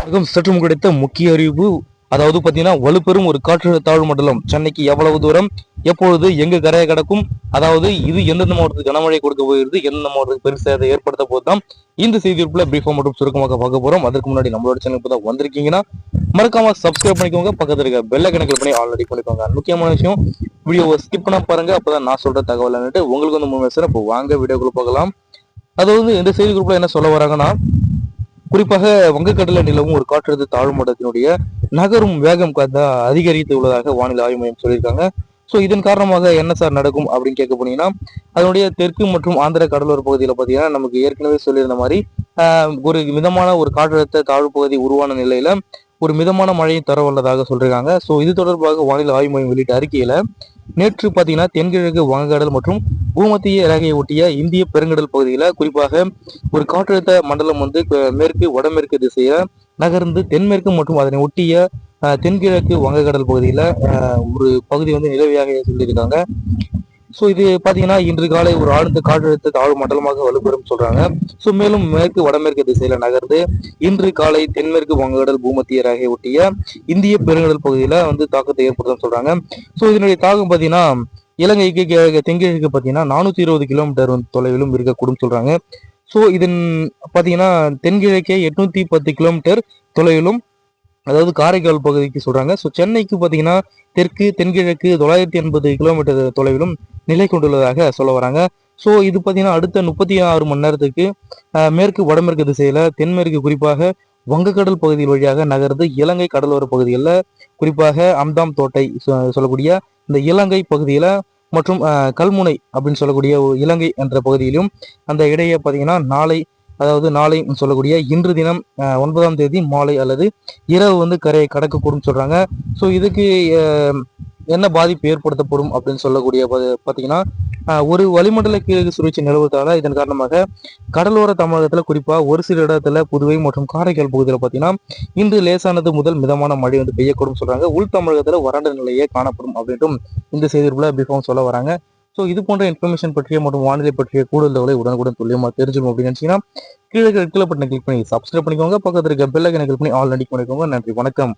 வணக்கம் சற்றும் கிடைத்த முக்கிய அறிவிப்பு அதாவது பார்த்தீங்கன்னா வலுப்பெறும் ஒரு காற்றழுத்த தாழ்வு மண்டலம். சென்னைக்கு எவ்வளவு தூரம் எப்பொழுது எங்கு கரையை கிடக்கும் அதாவது இது எந்தெந்த மாவட்டத்துக்கு கனமழை கொடுக்க போகிறது எந்தெந்த மாவட்டத்துக்கு பெருசாக அதை ஏற்படுத்த போதுதான் இந்த செய்தியுறுப்புல பிரீஃபாக மற்றும் சுருக்கமாக பார்க்க போகிறோம் அதற்கு முன்னாடி நம்மளோட சேனல் இப்போ தான் வந்திருக்கீங்கன்னா மறக்காம சப்ஸ்கிரைப் பண்ணிக்கோங்க. பக்கத்துல இருக்க பெல்ல கணக்கில் பண்ணி ஆல்ரெடி பண்ணிக்கோங்க. முக்கியமான விஷயம் வீடியோவை ஸ்கிப் பண்ண பாருங்க. அப்பதான் நான் சொல்ற தகவல் உங்களுக்கு வந்து மூணு பேசுறேன் இப்போ வாங்க வீடியோக்குள்ள பார்க்கலாம் அதாவது இந்த செய்தி குரூப்ல என்ன சொல்ல வராங்கன்னா குறிப்பாக வங்கக்கடலை நிலவும் ஒரு காற்றழுத்த தாழ்வு மண்டலத்தினுடைய நகரும் வேகம் அதிகரித்து உள்ளதாக வானிலை ஆய்வு மையம் சொல்லியிருக்காங்க. ஸோ இதன் காரணமாக என்ன சார் நடக்கும் அப்படின்னு கேட்க போனீங்கன்னா அதனுடைய தெற்கு மற்றும் ஆந்திர கடலோர பகுதியில் பார்த்தீங்கன்னா நமக்கு ஏற்கனவே சொல்லியிருந்த மாதிரி ஒரு மிதமான ஒரு காற்றழுத்த தாழ்வு பகுதி உருவான நிலையில ஒரு மிதமான மழையை தர வல்லதாக சொல்றாங்க ஸோ இது தொடர்பாக வானிலை ஆய்வு மையம் வெளியிட்ட அறிக்கையில நேற்று பார்த்தீங்கன்னா தென்கிழக்கு வங்கக்கடல் மற்றும் பூமத்திய ரேகையை ஒட்டிய இந்திய பெருங்கடல் பகுதியில் குறிப்பாக ஒரு காற்றழுத்த மண்டலம் வந்து மேற்கு வடமேற்கு திசையில நகர்ந்து தென்மேற்கு மற்றும் அதனை ஒட்டிய அஹ், தென்கிழக்கு வங்கக்கடல் பகுதியில் ஒரு பகுதி வந்து நிலவியாக சொல்லியிருக்காங்க. ஸோ இது பார்த்தீங்கன்னா இன்று காலை ஒரு ஆழ்ந்த காற்றழுத்த தாழ்வு மண்டலமாக வலுப்பெறும் சொல்றாங்க. ஸோ மேலும் மேற்கு வடமேற்கு திசையில நகர்ந்து இன்று காலை தென்மேற்கு வங்கக்கடல் பூமத்திய ரேகையை ஒட்டிய இந்திய பெருங்கடல் பகுதியில வந்து தாக்கத்தை ஏற்படுத்தும் சொல்றாங்க. ஸோ இதனுடைய தாக்கம் பார்த்தீங்கன்னா இலங்கைக்கு தென்கிழக்கு பார்த்தீங்கன்னா நானூத்தி இருபது கிலோமீட்டர் தொலைவிலும் இருக்கக்கூடும் சொல்றாங்க. ஸோ இதன் பார்த்தீங்கன்னா தென்கிழக்கே எட்நூத்தி பத்து கிலோமீட்டர் தொலைவிலும் அதாவது காரைக்கால் பகுதிக்கு சொல்றாங்க. ஸோ சென்னைக்கு பார்த்தீங்கன்னா தெற்கு தென்கிழக்கு தொள்ளாயிரத்தி எண்பது கிலோமீட்டர் தொலைவிலும் நிலை கொண்டுள்ளதாக சொல்ல வராங்க. ஸோ இது பார்த்தீங்கன்னா அடுத்த முப்பத்தி ஆறு மணி நேரத்துக்கு மேற்கு வடமேற்கு திசையில தென்மேற்கு குறிப்பாக வங்கக்கடல் பகுதியில் வழியாக நகர்ந்து இலங்கை கடலோர பகுதிகளில் குறிப்பாக அம்தாம் தோட்டை சொ- சொல்லக்கூடிய இந்த இலங்கை பகுதியில் மற்றும் அஹ், கல்முனை அப்படின்னு சொல்லக்கூடிய இலங்கை என்ற பகுதியிலும் அந்த இடையே பார்த்தீங்கன்னா நாளை அதாவது நாளை சொல்லக்கூடிய இன்று தினம் அஹ், ஒன்பதாம் தேதி மாலை அல்லது இரவு வந்து கரையை கடக்கக்கூடும் சொல்றாங்க. ஸோ இதுக்கு என்ன பாதிப்பு ஏற்படுத்தப்படும் அப்படின்னு சொல்லக்கூடிய பா- பார்த்தீங்கன்னா ஒரு வளிமண்டல கீழக்கு சுழற்சி நிலவுவதால இதன் காரணமாக கடலோர தமிழகத்தில் குறிப்பாக ஒரு சில இடத்துல புதுவை மற்றும் காரைக்கால் பகுதியில் பார்த்தீங்கன்னா இன்று லேசானது முதல் மிதமான மழை வந்து பெய்யக்கூடும் சொல்றாங்க. உள் தமிழகத்தில் வறண்ட நிலையே காணப்படும் அப்படின்ட்டும் இந்த செய்திக்குள்ள பிஃபார்ம் சொல்ல வராங்க. ஸோ இது போன்ற இன்ஃபர்மேஷன் பற்றிய மற்றும் வானிலை பற்றிய கூடுதல் தகவலை உடனுக்குடன் துல்லியமாக தெரிஞ்சுக்கணும் அப்படின்னு நினைச்சீங்கன்னா கீழே ரெட் பட்டனை கிளிக் பண்ணி சப்ஸ்கிரைப் பண்ணிக்கோங்க. பக்கத்தில் இருக்க பெல் ஐக்கனை கிளிக் பண்ணி ஆல் நடிக்க பண்ணிக்கோங்க நன்றி. வணக்கம்.